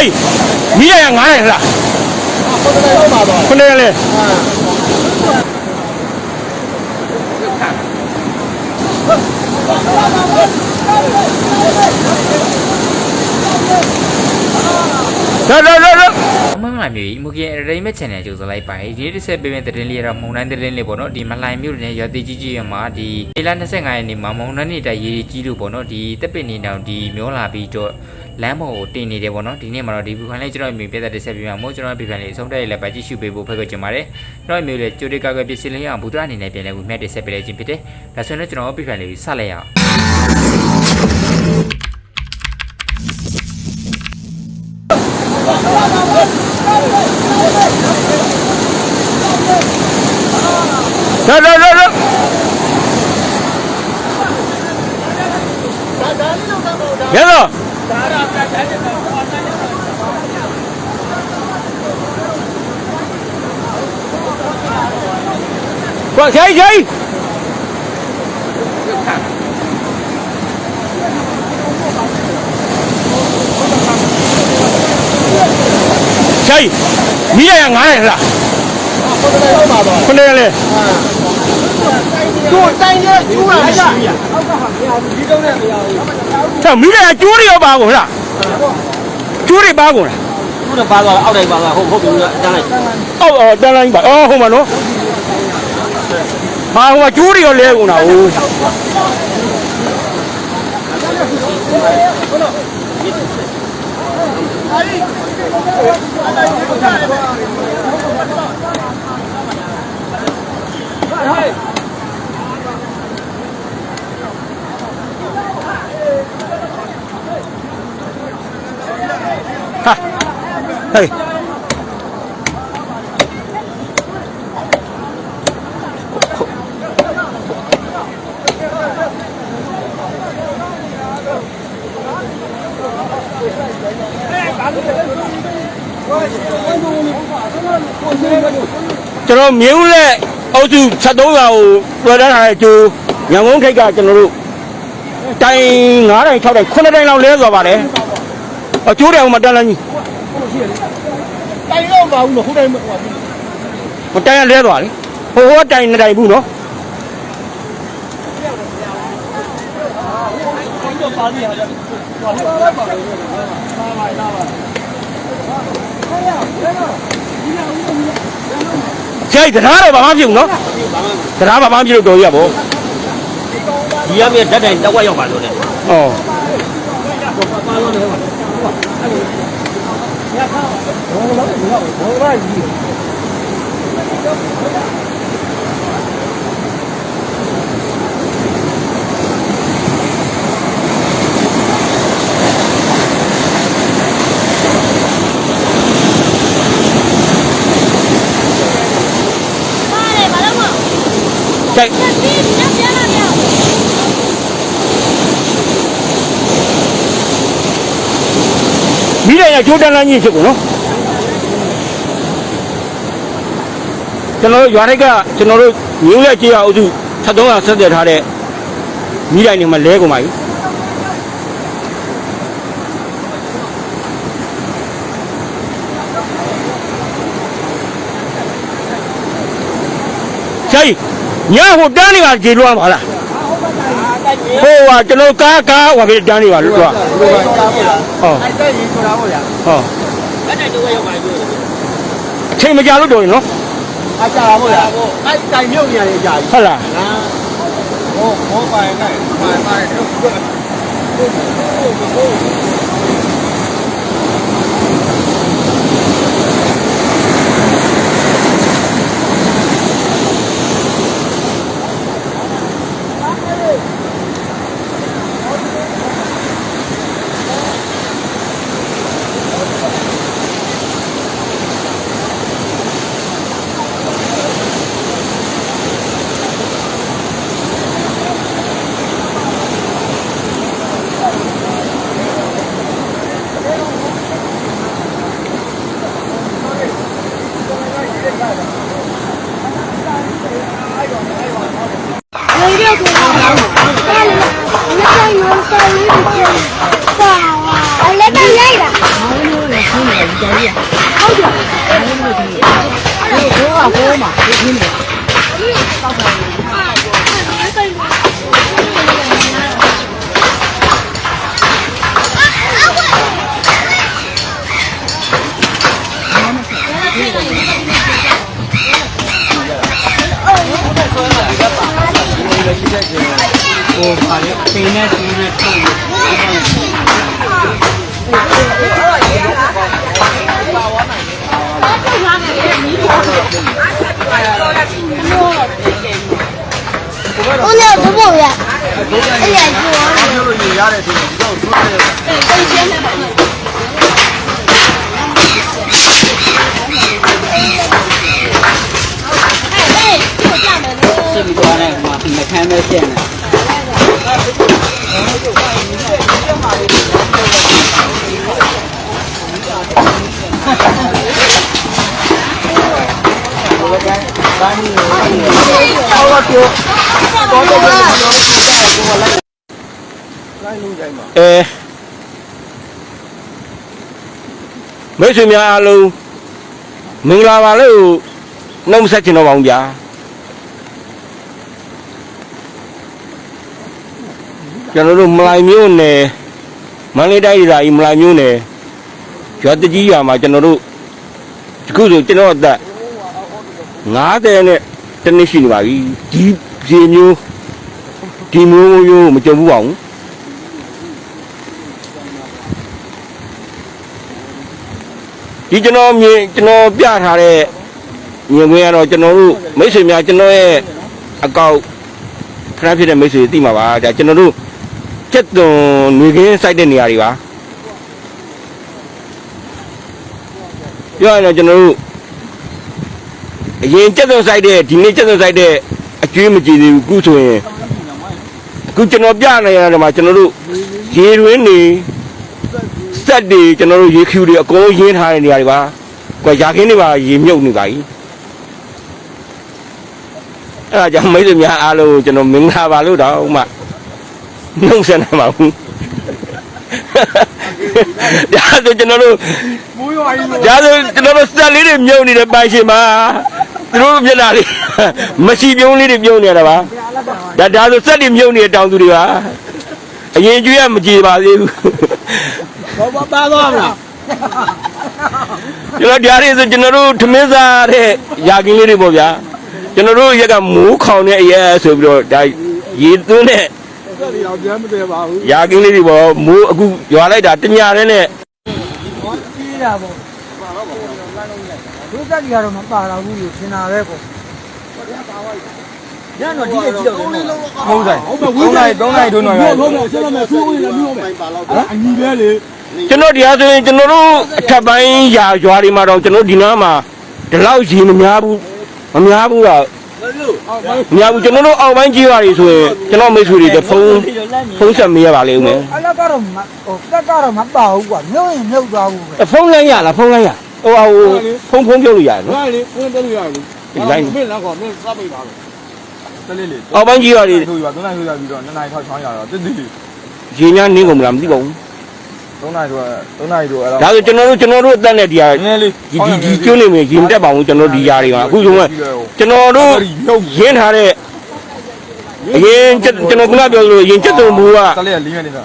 ကြီးမိရရ9နိုင်လားဟုတ်တယ်ဟုတ်ပါတော့ခုနေလေလာလာလာလာအ မမလာမျိုးကြီးမူကီအရိမက် channel ကြိုဆိုလိုက်ပါဒီနေ့တစ်ဆက်ပေးမယ့်သတင်းလေးကတော့မုံတိုင်းသတင်းလေးပေါ့နော်ဒီမလိုင်မျိုးနဲ့ရွာတိကြီးကြီးရမှာဒီလေလာ25ရက်နေ့မှာမုံတိုင်းနေတိုက်ရေးကြီးလို့ပေါ့နော်ဒီတက်ပင်နေတောင်ဒီမျောလာပြီးတော့လမ်းပေါ်ကိုတင်နေတယ်ပေါ့နော်ဒီနေ့မှာတော့ဒီဘူခိုင်လေးကျွန်တော်မျိုးပြသက်တစ်ဆက်ပေးမှာမို့ကျွန်တော်ပြပြန်လေးအဆုံးတက်ရလည်းပါကြည့်ရှုပေးဖို့ဖိတ်ခေါ်ချင်ပါတယ်ကျွန်တော်မျိုးလေးကြိုတေကာကွယ်ပစ္စည်းလေးအောင်ဘူတရအနေနဲ့ပြန်လဲဘူးမြတ်တစ်ဆက်ပေးလိုက်ခြင်းဖြစ်တယ်ဒါဆိုရင်တော့ကျွန်တော်ပြပြန်လေးဆက်လိုက်ရအောင် လာလာလာလာရတော့ကွာခိုင်ခိုင်ခိုင်မိရရ9နိုင်လားဟု တ်တယ်ဟုတ်ပါတော့ခုနေလေတို့တိုင်းရဲကျူးတာမရှိဘူးဗျဟုတ်ကဲ့ဟာဒီတုံးနဲ့မရဘူးဆက်မိရရကျိုးတွေရောပါကုန်လားကျိုးတွေပါကုန်လားသူ့တော့ပါသွားအောက်တိုင်းပါသွားဟုတ်ဟုတ်ပြီတန်းလိုက်အော်အော်တန်းလိုင်းပါအော်ဟုတ်မှာနော်ဟာဟိုကကျိုးတွေရောလဲကုန်တာဟိုဟာ ဟေးကျွန်တော်မြင်းဦးရဲ့အုပ်စု73ရာကိုတွေ့တန်းထားတဲ့ကျိုးရန်ကုန်ခိတ်ကကျွန်တော်တို့တိုင်9တိုင်6တိုင်9တိုင်လောက်လဲသွားပါတယ်အကျိုးတယ်ဟိုမှာတန်းလန်းကြီး တိုင်းတော့ပါဘူးလို့ဟိုတိုင်းဟိုမတိုင်ရလဲသွားလေဟိုဟိုကတိုင်နှစ်တိုင်ဘူးနော်တော့ပါလိမ့်ဟာဟိုပါပါပါပါပါပါကျိုက်တရားတော့ဘာမှဖြစ်ဘူးနော်တရားဘာမှဖြစ်လို့တော်ရပါဘောဒီရမြေဓာတ်တိုင်တော့ဝက်ရောက်ပါလို့လေဩပါလို့လေဟိုရခါ ဘောလုံးဘောဘောပါကြီးပါတယ်ဘာလို့မ ကျိုက် ဆက်ပြီးညပြန်လာမြောက် မိတယ်ရကျိုးတန်းလန်းကြီးဖြစ်ကုန်နော်ကျွန်တော်တို့ရွာတွေကကျွန်တော်တို့မျိုးရဲ့ကြေးရအုပ်စု73ရာဆက်သက်ထားတဲ့မိတိုင်တွေမှာလဲကုန်ပါပြီကျိုက်ညဟိုတန်းနေပါကြေလွှမ်းပါလား ဟိုကကျွန်တော်ကားကားဟိုပဲတန်းနေပါလို့တော့ဘယ်လိုကြားမလားဟောအဲ့တဲ့ကြီးဆိုတာဟုတ်ရဟောဓာတ်တိုင်တော့ဝက်ရောက်ပါလို့အချိန်မကြာလို့တော်ရင်နော်အကြာဟုတ်ရအဲ့တိုင်မြုပ်နေရတယ်ကြာပြီဟုတ်လားဟာဟိုဟိုပိုင်နဲ့ပိုင်ပိုင်တို့ 你没有？没有，大哥。我怕的，白天出去看。我这拿的，你拿的。 လို့ရရတယ်ဆိုတော့ဒီ အဲမိတ်ဆွေများအားလုံးမင်္ဂလာပါလို့နှုတ်ဆက်ချင်တော့ပါဦးဗျာကျွန်တော်တို့မလိုက်မျိုးနယ်မန္တလေးတိုင်းဒေသကြီးမလိုက်မျိုးနယ်ရွာတကြီးရွာမှာကျွန်တော်တို့ဒီခုဆိုကျွန်တော်အသက်90နဲ့ တနည်းရှိနေပါပြီဒီဒီမျိုးဒီမျိုးမျိုးမကြုံဘူးပါဘူးဒီကျွန်တော်မြင်ကျွန်တော်ပြထားတဲ့မြင်ခွင့်ကတော့ကျွန်တော်တို့မိတ်ဆွေများကျွန်တော်ရဲ့အကောက်ခဏဖြစ်တဲ့မိတ်ဆွေသိမှာပါဒါကျွန်တော်တို့စက်သွန်နေခင်းစိုက်တဲ့နေရာတွေပါပြောရရင်တော့ကျွန်တော်တို့ အရင်စက်သွန်စိုက်တဲ့ဒီနေ့စက်သွန်စိုက်တဲ့အကျွေးမကြည့်သေးဘူးခုဆိုရင်အခုကျွန်တော်ပြနေရတဲ့မှာကျွန်တော်တို့ရေတွင်းနေစက်တွေကျွန်တော်တို့ရေခူတွေအကုန်ရင်းထားတဲ့နေရာတွေပါ။ကွာရာခင်းတွေပါရေမြုပ်နေပါ E ။အဲ့ဒါကြောင့်မိတ်ဆွေများအားလုံးကိုကျွန်တော်မင်္ဂလာပါလို့တော့မှနှုတ်ဆက်နေပါဘူး။ဒါဆိုကျွန်တော်တို့မိုးရွာကြီးလို့ဒါဆိုကျွန်တော်တို့စက်လေးတွေမြုပ်နေတဲ့ပိုင်ရှင်မှာ သူတို့မျက်နှာလေးမရှိပြုံးလေးတွေမြုပ်နေရတာပါ။ဒါဒါဆိုစက်တွေမြုပ်နေတဲ့တောင်သူတွေပါ။အရင်ကျွေးရမကြည်ပါသေးဘူး။ဘာဘာပါသွားမလားကျွန်တော်တရားလေးဆိုကျွန်တော်တို့ထမင်းစားတဲ့ယာကင်းလေးတွေပေါ့ဗျာကျွန်တော်တို့ရက်ကမိုးခေါင်တဲ့အရက်ဆိုပြီးတော့ဒါရေသွင်းတဲ့ဆက်ပြီးတော့ပြန်မတယ်ပါဘူးယာကင်းလေးတွေပေါ့မိုးအခုရွာလိုက်တာတညာတဲ့နဲ့ကြီးတာပေါ့ ဒုက္ခကြီးကတော့မပါတော့ဘူးလို့ထင်တာပဲပေါ့ညတော့ဒီကကြည့်တော့တယ်နော်ဟုတ်တယ်ဟုတ်ပါဝိဇ္ဇာ3နိုင်2နိုင်ဟုတ်ဟုတ်ဟုတ်ဆက်မယ်ဆိုးဝင်လည်းမျိုးမယ်ပါလောက်အညီပဲလေကျွန်တော်တရားဆိုရင်ကျွန်တော်တို့အထက်ပိုင်းယာရွာတွေမှာတော့ကျွန်တော်ဒီနားမှာဒီလောက်ရေမများဘူးမများဘူးတော့မများဘူးကျွန်တော်တို့အောက်ပိုင်းကြီးရွာတွေဆိုရင်ကျွန်တော်မိတ်ဆွေတွေတဖုန်းဖုန်းဆက်မေးရပါလိမ့်မယ်အဲ့လောက်ကတော့မဟိုတက်ကတော့မပါဘူးကွာမြုပ်ရင်မြုပ်သွားဘူးပဲဖုန်းလိုင်းရလားဖုန်းလိုင်းရ ဟိုဟိုဖုန်းဖုန်းပြုတ်လို့ရတယ်နော်ဟာလေဝင်တယ်လို့ရတယ်လေမင်းလည်းခေါ်မင်းစားပိတ်ပါလို့တလေးလေးအောက်ပိုင်းကြီးရွာတွေဆိုရ3နိုင်ဆိုရပြီးတော့2နိုင်ထောက်ချောင်းရတော့တစ်တိရေများနင်းကုန်မလားမသိပါဘူး3နိုင်ဆို3နိုင်ဆိုအဲ့ဒါဆိုကျွန်တော်တို့ကျွန်တော်တို့အသက်နဲ့ဒီဟာနည်းလေးဒီဒီဒီကျွန်းနေမယ်ရင်တက်ပါအောင်ကျွန်တော်ဒီຢာတွေမှာအခုဆိုမှကျွန်တော်တို့ရင်းထားတဲ့အရင်ကျွန်တော်ကပြောလို့ရင်ချက်တုံဘူးကတလေးလေးရနေတာ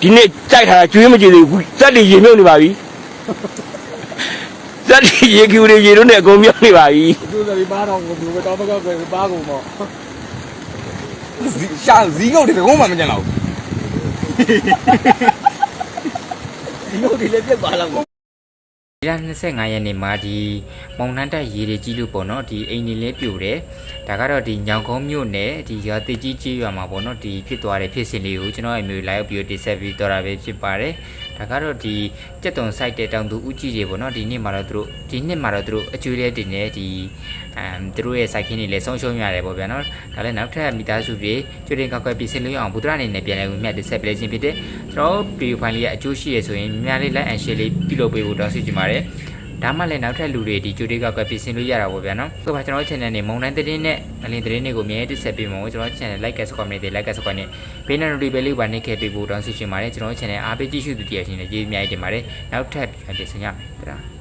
ဒီနေ့ကြိုက်ထားတာကျွေးမကြည့်သေးဘူးစက်တွေရေမြုပ်နေပါပြီ စက်တွေရေကျူတွေရေတို့နဲ့အကုန်မြုပ်နေပါပြီသူတွေပါတော့ကိုဘယ်တော့မှကောက်ပဲပါကုန်တော့ရှာဇီးကုတ်တွေဘုံမှမကြံတော့ဇီးကုတ်တွေလည်းပြက်ပါလောက် ဒီလ25ရက်နေ့မှာဒီမောင်နှမ်းတက်ရေတွေကြီးလို့ပေါ့နော်ဒီအိမ်နေလေးပြိုတယ်ဒါကတော့ဒီညောင်ကုန်းမြို့နယ်ဒီရွာတိကြီးကြီးရွာမှာပေါ့နော်ဒီဖြစ်သွားတဲ့ဖြစ်စဉ်လေးကိုကျွန်တော်အမျိုး live ပြီးတော့တင်ဆက်ပြီးတော့တာပဲဖြစ်ပါတယ်ဒါကတော့ဒီကြက်တုံ site တဲ့တောင်သူဦးကြီးတွေပေါ့နော်ဒီနေ့မှာတော့သူတို့ဒီနှစ်မှာတော့သူတို့အကျွေးလေးတင်နေဒီအမ်သူတို့ရဲ့ site ခင်းတွေလည်းဆုံးရှုံးရတယ်ပေါ့ဗျာနော်ဒါလည်းနောက်ထပ်မိသားစုတွေကျွေးတင်ကောက်ကွယ်ပြင်ဆင်လို့ရအောင်ဘုဒ္ဓအနေနဲ့ပြန်လည်ဝင်မြတ်တင်ဆက်ပေးခြင်းဖြစ်တဲ့ကျွန်တော်ဗီဒီယိုဖိုင်လေးကအကျိုးရှိရဆိုရင်များလေး like and share လေးပြုလုပ်ပေးဖို့တောင်းဆိုချင်ပါတယ်ဒါမှလည်းနောက်ထပ်လူတွေဒီကြိုတေးကောက်ကပြင်ဆင်လို့ရတာပေါ့ဗျာနော်ဆိုပါကျွန်တော် channel နဲ့မုံတိုင်းသတင်းနဲ့ငလင်သတင်းတွေကိုအမြဲတစ်ဆက်ပေးမှာပေါ့ကျွန်တော် channel like နဲ့ subscribe နဲ့ like နဲ့ subscribe နဲ့ဘေးနဲ့ notification လေးပါနှိပ်ခဲ့ပေးဖို့တောင်းဆိုချင်ပါတယ်ကျွန်တော် channel အားပေးကြည့်ရှုသူတရားရှင်တွေကျေးဇူးအများကြီးတင်ပါတယ်နောက်ထပ်ပြန်ပြင်ဆင်ရမယ်တရာ